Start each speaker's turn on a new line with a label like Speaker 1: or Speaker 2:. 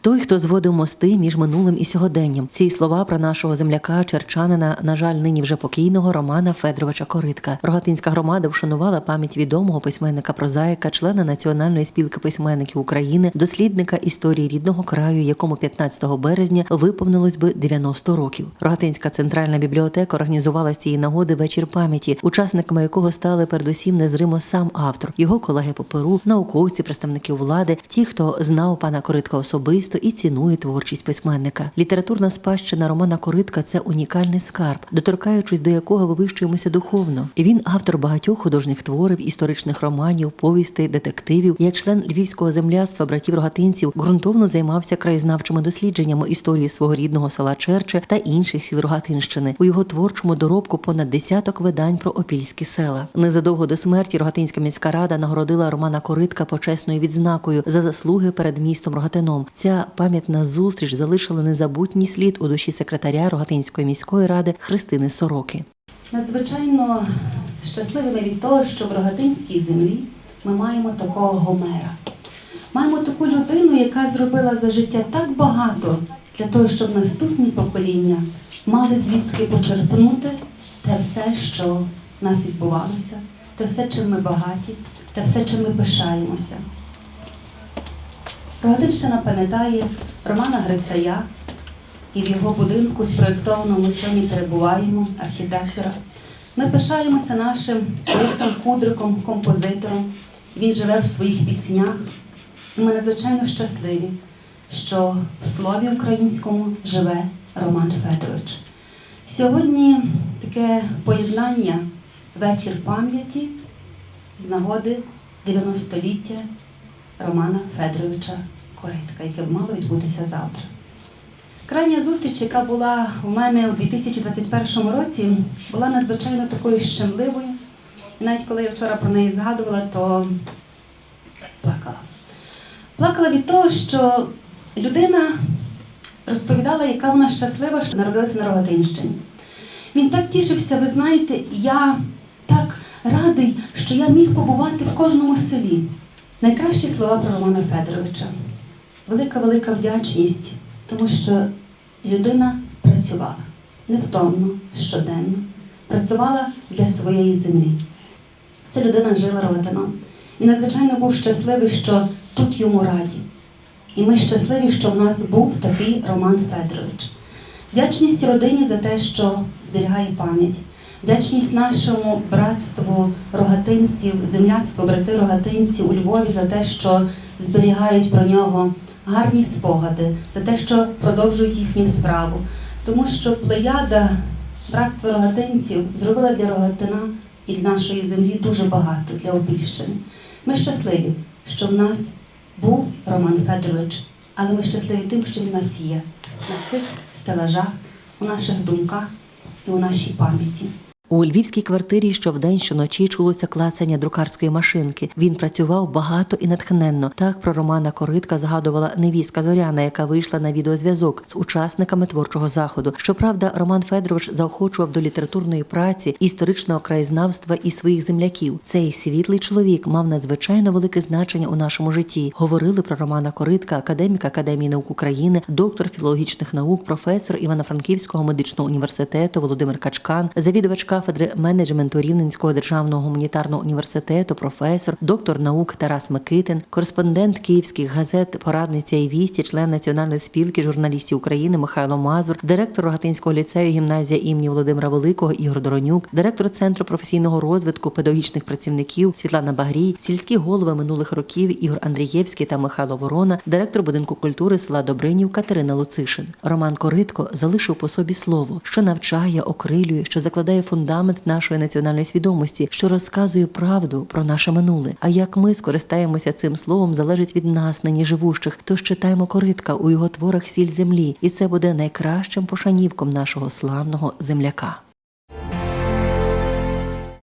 Speaker 1: Той, хто зводив мости між минулим і сьогоденням. Ці слова про нашого земляка, черчанина, на жаль, нині вже покійного Романа Федоровича Коритка. Рогатинська громада вшанувала пам'ять відомого письменника прозаїка, члена Національної спілки письменників України, дослідника історії рідного краю, якому 15 березня виповнилось би 90 років. Рогатинська центральна бібліотека організувала з цієї нагоди вечір пам'яті, учасниками якого стали передусім незримо сам автор, його колеги по перу, науковці, представники влади, ті, хто знав пана Коритка особисто і цінує творчість письменника. Літературна спадщина Романа Коритка це унікальний скарб, доторкаючись до якого вивищуємося духовно. Він автор багатьох художніх творів, історичних романів, повістей, детективів. Як член львівського земляцтва братів рогатинців ґрунтовно займався краєзнавчими дослідженнями історії свого рідного села Черче та інших сіл Рогатинщини. У його творчому доробку понад десяток видань про опільські села. Незадовго до смерті Рогатинська міська рада нагородила Романа Коритка почесною відзнакою за заслуги перед містом Рогатином. Ця пам'ятна зустріч залишила незабутній слід у душі секретаря Рогатинської міської ради Христини Сороки.
Speaker 2: Надзвичайно щасливими від того, що в Рогатинській землі ми маємо такого Гомера. Маємо таку людину, яка зробила за життя так багато для того, щоб наступні покоління мали звідки почерпнути те все, що в нас відбувалося, те все, чим ми багаті, те все, чим ми пишаємося. Рогатинщина пам'ятає Романа Грицая, і в його будинку спроєктованому ми сьогодні перебуваємо, архітектора. Ми пишаємося нашим Борисом Кудриком, композитором. Він живе в своїх піснях. І ми надзвичайно щасливі, що в слові українському живе Роман Федорович. Сьогодні таке поєднання вечір пам'яті з нагоди 90-ліття Романа Федоровича Коритка, яке мало відбутися завтра. Крайня зустріч, яка була у мене у 2021 році, була надзвичайно такою щемливою. І навіть коли я вчора про неї згадувала, то плакала. Плакала від того, що людина розповідала, яка вона щаслива, що народилася на Рогатинщині. Він так тішився, ви знаєте, я так радий, що я міг побувати в кожному селі. Найкращі слова про Романа Федоровича. Велика велика вдячність, тому що людина працювала невтомно, щоденно, працювала для своєї землі. Ця людина жила Рогатином. Він надзвичайно був щасливий, що тут йому раді. І ми щасливі, що в нас був такий Роман Федорович. Вдячність родині за те, що зберігає пам'ять. Вдячність нашому братству рогатинців, земляцтву брати рогатинців у Львові за те, що зберігають про нього гарні спогади, за те, що продовжують їхню справу. Тому що плеяда братства рогатинців зробила для Рогатина і для нашої землі дуже багато для Опільщини. Ми щасливі, що в нас був Роман Федорович, але ми щасливі тим, що він у нас є на цих стелажах, у наших думках і у нашій пам'яті.
Speaker 1: У львівській квартирі щовдень щоночі чулося клацання друкарської машинки. Він працював багато і натхненно. Так про Романа Коритка згадувала невістка Зоряна, яка вийшла на відеозв'язок з учасниками творчого заходу. Щоправда, Роман Федорович заохочував до літературної праці, історичного краєзнавства і своїх земляків. Цей світлий чоловік мав надзвичайно велике значення у нашому житті. Говорили про Романа Коритка, академіка Академії наук України, доктор філологічних наук, професор Івано-Франківського медичного університету Володимир Качкан, завідувач кафедри менеджменту Рівненського державного гуманітарного університету, професор, доктор наук Тарас Микитин, кореспондент київських газет, порадниця і вісті, член Національної спілки журналістів України Михайло Мазур, директор Рогатинського ліцею гімназія імені Володимира Великого Ігор Доронюк, директор Центру професійного розвитку педагогічних працівників Світлана Багрій, сільські голови минулих років Ігор Андрієвський та Михайло Ворона, директор будинку культури села Добринів Катерина Луцишин. Роман Коритко залишив по собі слово, що навчає, окрилює, що закладає фундамент нашої національної свідомості, що розказує правду про наше минуле. А як ми скористаємося цим словом, залежить від нас, нині живущих. Тож читаємо коритка у його творах сіль землі, і це буде найкращим пошанівком нашого славного земляка.